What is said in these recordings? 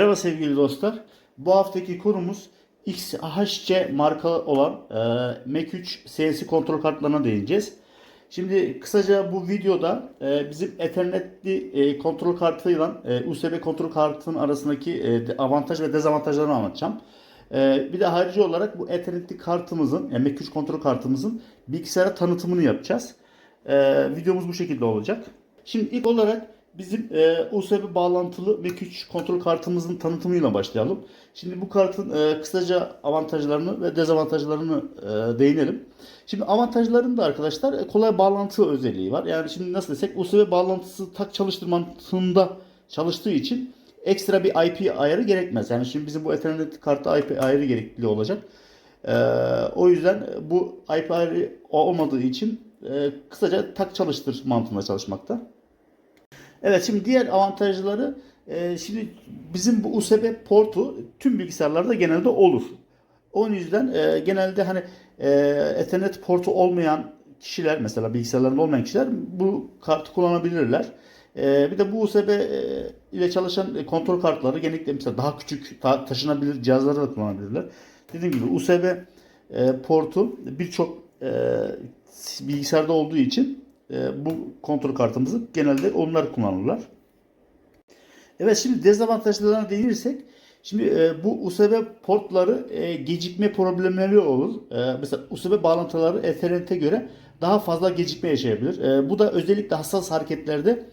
Merhaba sevgili dostlar. Bu haftaki konumuz XHC marka olan e, Mac 3 CNC kontrol kartlarına değineceğiz. Şimdi kısaca bu videoda e, bizim Ethernet'li e, kontrol kartıyla e, USB kontrol kartının arasındaki e, avantaj ve dezavantajlarını anlatacağım. E, bir de harici olarak bu Ethernet'li kartımızın, yani Mac 3 kontrol kartımızın bilgisayara tanıtımını yapacağız. E, videomuz bu şekilde olacak. Şimdi ilk olarak bizim e, USB bağlantılı Mac 3 kontrol kartımızın tanıtımıyla başlayalım. Şimdi bu kartın e, kısaca avantajlarını ve dezavantajlarını e, değinelim. Şimdi avantajlarında arkadaşlar e, kolay bağlantı özelliği var. Yani şimdi nasıl desek USB bağlantısı tak çalıştır mantığında çalıştığı için ekstra bir IP ayarı gerekmez. Yani şimdi bizim bu Ethernet kartı IP ayarı gerekli olacak. E, o yüzden bu IP ayarı olmadığı için e, kısaca tak çalıştır mantığında çalışmakta. Evet şimdi diğer avantajları e, şimdi bizim bu USB portu tüm bilgisayarlarda genelde olur. Onun yüzden e, genelde hani e, Ethernet portu olmayan kişiler mesela bilgisayarlarında olmayan kişiler bu kartı kullanabilirler. E, bir de bu USB e, ile çalışan e, kontrol kartları genellikle mesela daha küçük ta- taşınabilir cihazları da kullanabilirler. Dediğim gibi USB e, portu birçok e, bilgisayarda olduğu için e, bu kontrol kartımızı genelde onlar kullanırlar. Evet şimdi dezavantajlarına değinirsek şimdi e, bu USB portları e, gecikme problemleri olur. Mesela USB bağlantıları Ethernet'e göre daha fazla gecikme yaşayabilir. Bu da özellikle hassas hareketlerde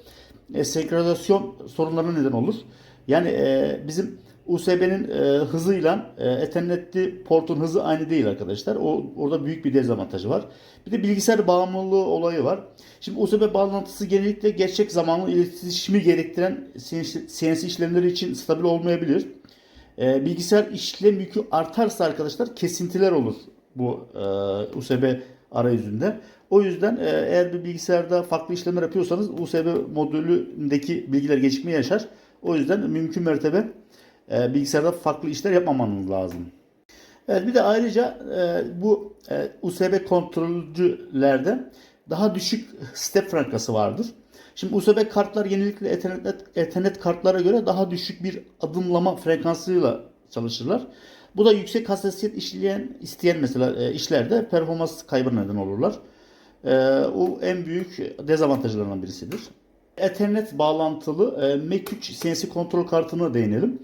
senkronizasyon sorunlarına neden olur. Yani bizim USB'nin e, hızıyla e, Ethernet'li portun hızı aynı değil arkadaşlar. O orada büyük bir dezavantajı var. Bir de bilgisayar bağımlılığı olayı var. Şimdi USB bağlantısı genellikle gerçek zamanlı iletişimi gerektiren CNC işlemleri için stabil olmayabilir. E, bilgisayar işlem yükü artarsa arkadaşlar kesintiler olur bu e, USB arayüzünde. O yüzden e, eğer bir bilgisayarda farklı işlemler yapıyorsanız USB modülündeki bilgiler gecikme yaşar. O yüzden mümkün mertebe e, bilgisayarda farklı işler yapmamanız lazım. Evet bir de ayrıca e, bu e, USB kontrolcülerde daha düşük step frankası vardır. Şimdi USB kartlar genellikle Ethernet, Ethernet kartlara göre daha düşük bir adımlama frekansıyla çalışırlar. Bu da yüksek hassasiyet işleyen isteyen mesela e, işlerde performans kaybı neden olurlar. E, o en büyük dezavantajlarından birisidir. Ethernet bağlantılı e, Mac 3 CNC kontrol kartına değinelim.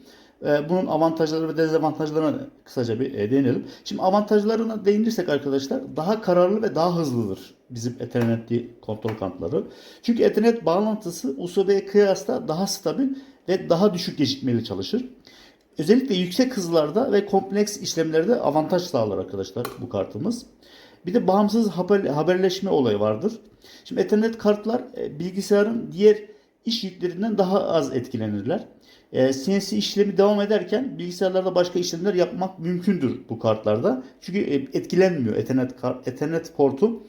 E, Bunun avantajları ve dezavantajlarına kısaca bir e, değinelim. Şimdi avantajlarına değinirsek arkadaşlar daha kararlı ve daha hızlıdır bizim Ethernet'li kontrol kartları. Çünkü Ethernet bağlantısı USB'ye kıyasla daha stabil ve daha düşük gecikmeli çalışır. Özellikle yüksek hızlarda ve kompleks işlemlerde avantaj sağlar arkadaşlar bu kartımız. Bir de bağımsız haber, haberleşme olayı vardır. Şimdi Ethernet kartlar e, bilgisayarın diğer iş yüklerinden daha az etkilenirler. E, CNC işlemi devam ederken bilgisayarlarda başka işlemler yapmak mümkündür bu kartlarda. Çünkü e, etkilenmiyor Ethernet, Ethernet portu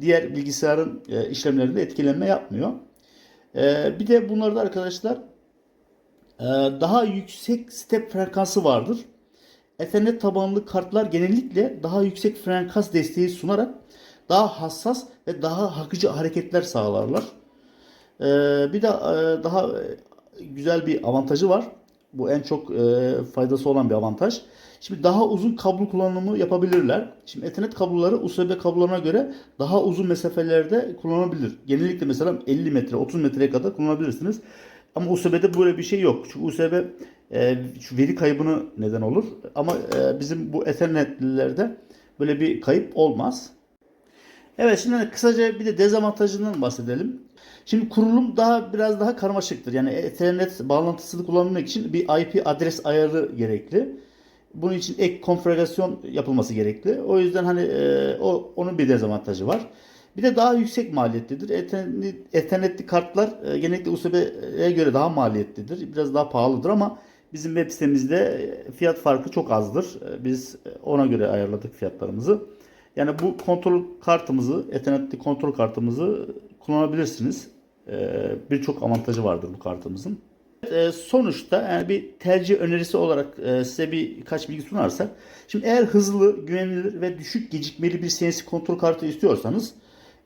diğer bilgisayarın e, işlemlerinde etkilenme yapmıyor. E, bir de bunlarda arkadaşlar e, daha yüksek step frekansı vardır. Ethernet tabanlı kartlar genellikle daha yüksek frekans desteği sunarak daha hassas ve daha akıcı hareketler sağlarlar. Ee, bir de e, daha e, güzel bir avantajı var. Bu en çok e, faydası olan bir avantaj. Şimdi daha uzun kablo kullanımı yapabilirler. Şimdi Ethernet kabloları USB kablolarına göre daha uzun mesafelerde kullanılabilir. Genellikle mesela 50 metre, 30 metreye kadar kullanabilirsiniz. Ama USB'de böyle bir şey yok. Çünkü USB e, veri kaybını neden olur. Ama e, bizim bu Ethernet'lilerde böyle bir kayıp olmaz. Evet şimdi kısaca bir de dezavantajından bahsedelim. Şimdi kurulum daha biraz daha karmaşıktır. Yani Ethernet bağlantısını kullanmak için bir IP adres ayarı gerekli. Bunun için ek konfigürasyon yapılması gerekli. O yüzden hani e, o onun bir dezavantajı var. Bir de daha yüksek maliyetlidir. Ethernet, Ethernetli kartlar e, genellikle USB'ye göre daha maliyetlidir. Biraz daha pahalıdır ama bizim web sitemizde fiyat farkı çok azdır. E, Biz e, ona göre ayarladık fiyatlarımızı. Yani bu kontrol kartımızı, Ethernetli kontrol kartımızı kullanabilirsiniz. Ee, Birçok avantajı vardır bu kartımızın. Ee, sonuçta yani bir tercih önerisi olarak e, size birkaç bilgi sunarsak. Şimdi eğer hızlı, güvenilir ve düşük gecikmeli bir CNC kontrol kartı istiyorsanız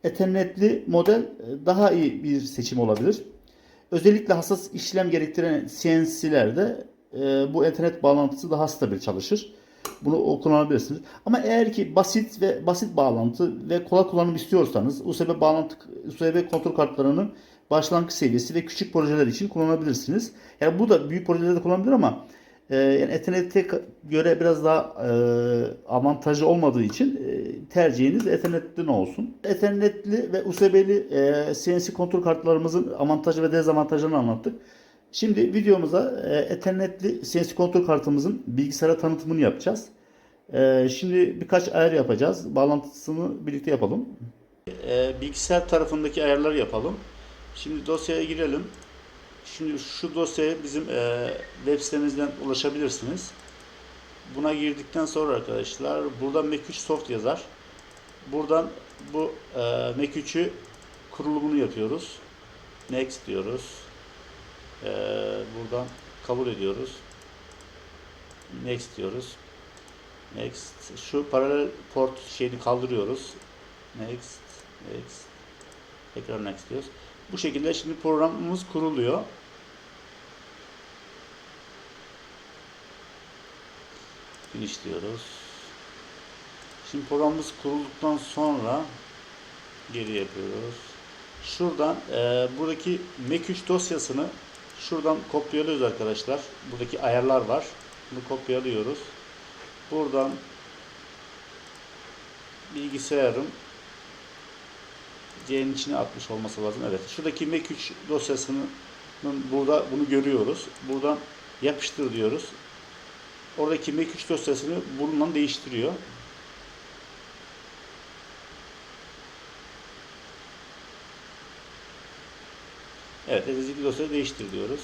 Ethernetli model e, daha iyi bir seçim olabilir. Özellikle hassas işlem gerektiren CNC'lerde e, bu internet bağlantısı daha stabil çalışır. Bunu kullanabilirsiniz. Ama eğer ki basit ve basit bağlantı ve kolay kullanım istiyorsanız USB bağlantı USB kontrol kartlarının başlangıç seviyesi ve küçük projeler için kullanabilirsiniz. Yani bu da büyük projelerde kullanılabilir ama e, yani Ethernet'e göre biraz daha e, avantajlı olmadığı için e, tercihiniz Ethernet'li olsun. Ethernet'li ve USB'li e, CNC kontrol kartlarımızın avantajı ve dezavantajlarını anlattık. Şimdi videomuza e, Ethernet'li CNC kontrol kartımızın bilgisayara tanıtımını yapacağız. E, şimdi birkaç ayar yapacağız. Bağlantısını birlikte yapalım. E, bilgisayar tarafındaki ayarları yapalım. Şimdi dosyaya girelim. Şimdi şu dosyaya bizim web sitemizden ulaşabilirsiniz. Buna girdikten sonra arkadaşlar buradan Mac3 Soft yazar. Buradan bu e, Mac3'ü kurulumunu yapıyoruz. Next diyoruz. E, buradan kabul ediyoruz. Next diyoruz. Next. Şu paralel port şeyini kaldırıyoruz. Next. Next. Tekrar next diyoruz. Bu şekilde şimdi programımız kuruluyor. Finish diyoruz. Şimdi programımız kurulduktan sonra geri yapıyoruz. Şuradan e, buradaki Mac3 dosyasını şuradan kopyalıyoruz arkadaşlar. Buradaki ayarlar var. Bunu kopyalıyoruz. Buradan bilgisayarım C'nin içine atmış olması lazım. Evet. Şuradaki Mac3 dosyasının burada bunu görüyoruz. Buradan yapıştır diyoruz. Oradaki Mac3 dosyasını bununla değiştiriyor. Evet, elinizdeki dosyayı değiştir diyoruz.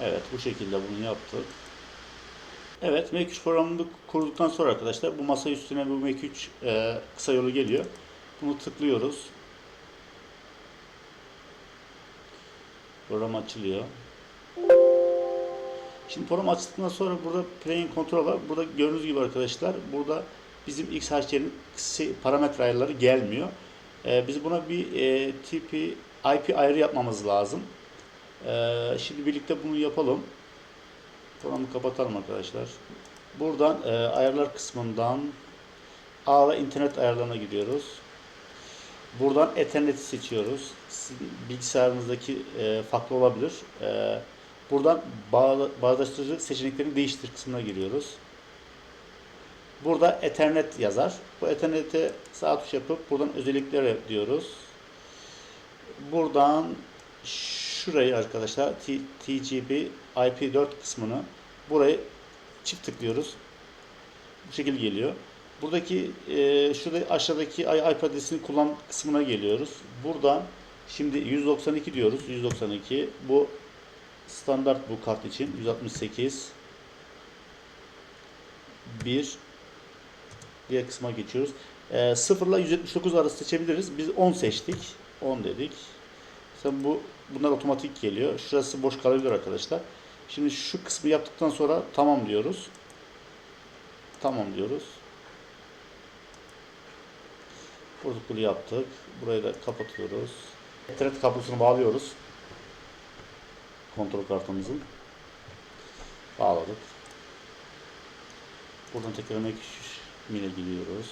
Evet, bu şekilde bunu yaptık. Evet, Mac3 programını kurduktan sonra arkadaşlar bu masa üstüne bu Mac3 e, kısa yolu geliyor. Bunu tıklıyoruz. Program açılıyor. Şimdi program açıldıktan sonra burada Playing Control var. Burada gördüğünüz gibi arkadaşlar burada bizim XHC'nin parametre ayarları gelmiyor. E, biz buna bir e, TP IP ayarı yapmamız lazım. E, şimdi birlikte bunu yapalım. Programı kapatalım arkadaşlar. Buradan e, ayarlar kısmından ağ ve internet ayarlarına gidiyoruz. Buradan Ethernet'i seçiyoruz. Sizin bilgisayarınızdaki e, farklı olabilir. E, buradan bağdaştırıcı seçeneklerini değiştir kısmına giriyoruz. Burada Ethernet yazar. Bu Ethernet'e sağ tuş yapıp buradan özellikler diyoruz. Buradan şurayı arkadaşlar T- TCP IP4 kısmını burayı çift tıklıyoruz. Bu şekilde geliyor. Buradaki e, şurada aşağıdaki IP adresini kullan kısmına geliyoruz. Buradan şimdi 192 diyoruz. 192 bu standart bu kart için 168 1 diğer kısma geçiyoruz. E, 0 ile 179 arası seçebiliriz. Biz 10 seçtik. 10 dedik. Mesela bu bunlar otomatik geliyor. Şurası boş kalabilir arkadaşlar. Şimdi şu kısmı yaptıktan sonra tamam diyoruz. Tamam diyoruz. Protokolu yaptık. Burayı da kapatıyoruz. Ethernet kablosunu bağlıyoruz. Kontrol kartımızın. Bağladık. Buradan tekrar M2 mile gidiyoruz.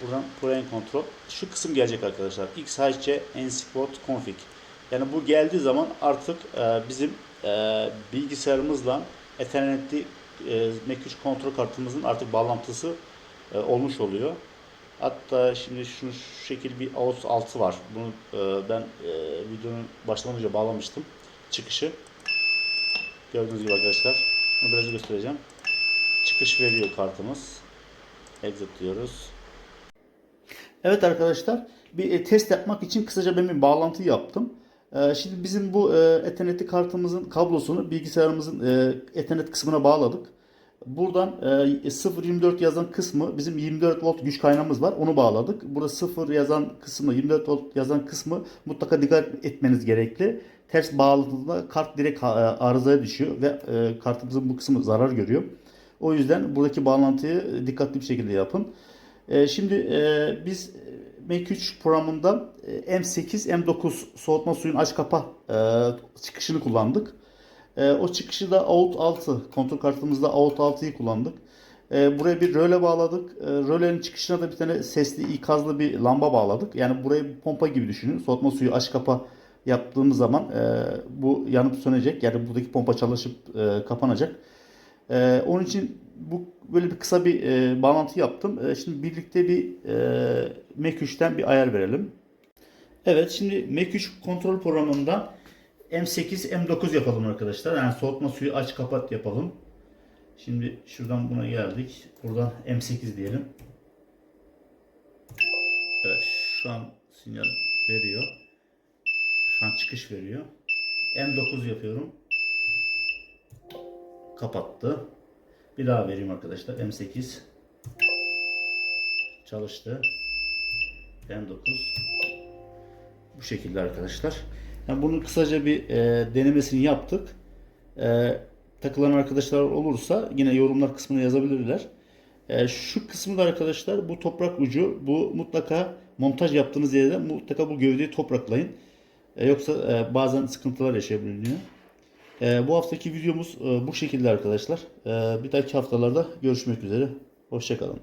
Buradan Program Control. Şu kısım gelecek arkadaşlar. XHC Ensiport Config. Yani bu geldiği zaman artık e, bizim e, bilgisayarımızla Ethernet'li e, Mac3 kontrol kartımızın artık bağlantısı e, olmuş oluyor. Hatta şimdi şu, şu şekil bir AUX 6 var. Bunu e, ben e, videonun başlamadan bağlamıştım. Çıkışı. Gördüğünüz gibi arkadaşlar. Bunu biraz göstereceğim. Çıkış veriyor kartımız. Exit diyoruz. Evet arkadaşlar bir e, test yapmak için kısaca ben bir bağlantı yaptım. E, şimdi bizim bu e, Ethernet kartımızın kablosunu bilgisayarımızın Ethernet kısmına bağladık. Buradan e, 0.24 yazan kısmı bizim 24 volt güç kaynağımız var. Onu bağladık. Burada 0 yazan kısmı 24 volt yazan kısmı mutlaka dikkat etmeniz gerekli. Ters bağladığında kart direkt arızaya düşüyor ve kartımızın bu kısmı zarar görüyor. O yüzden buradaki bağlantıyı dikkatli bir şekilde yapın. E, şimdi e, biz Make3 programında e, M8, M9 soğutma suyun aç kapa e, çıkışını kullandık. E, o çıkışı da Out 6, kontrol kartımızda Out 6'yı kullandık. E, buraya bir röle bağladık. E, rölenin çıkışına da bir tane sesli ikazlı bir lamba bağladık. Yani burayı pompa gibi düşünün. Soğutma suyu aç kapa yaptığımız zaman e, bu yanıp sönecek. Yani buradaki pompa çalışıp e, kapanacak. E, onun için bu böyle bir kısa bir e, bağlantı yaptım. E, şimdi birlikte bir e, Mac 3'ten bir ayar verelim. Evet şimdi Mac 3 kontrol programında M8 M9 yapalım arkadaşlar. Yani soğutma suyu aç kapat yapalım. Şimdi şuradan buna geldik. Buradan M8 diyelim. Evet şu an sinyal veriyor. Şu an çıkış veriyor. M9 yapıyorum. Kapattı. Bir daha vereyim arkadaşlar. M8 çalıştı. M9 bu şekilde arkadaşlar. Yani bunun kısaca bir e, denemesini yaptık. E, takılan arkadaşlar olursa yine yorumlar kısmına yazabilirler. E, şu kısmı da arkadaşlar bu toprak ucu bu mutlaka montaj yaptığınız yerde mutlaka bu gövdeyi topraklayın. E, yoksa e, bazen sıkıntılar yaşayabiliyor. E, bu haftaki videomuz e, bu şekilde arkadaşlar. E, bir dahaki haftalarda görüşmek üzere. Hoşçakalın.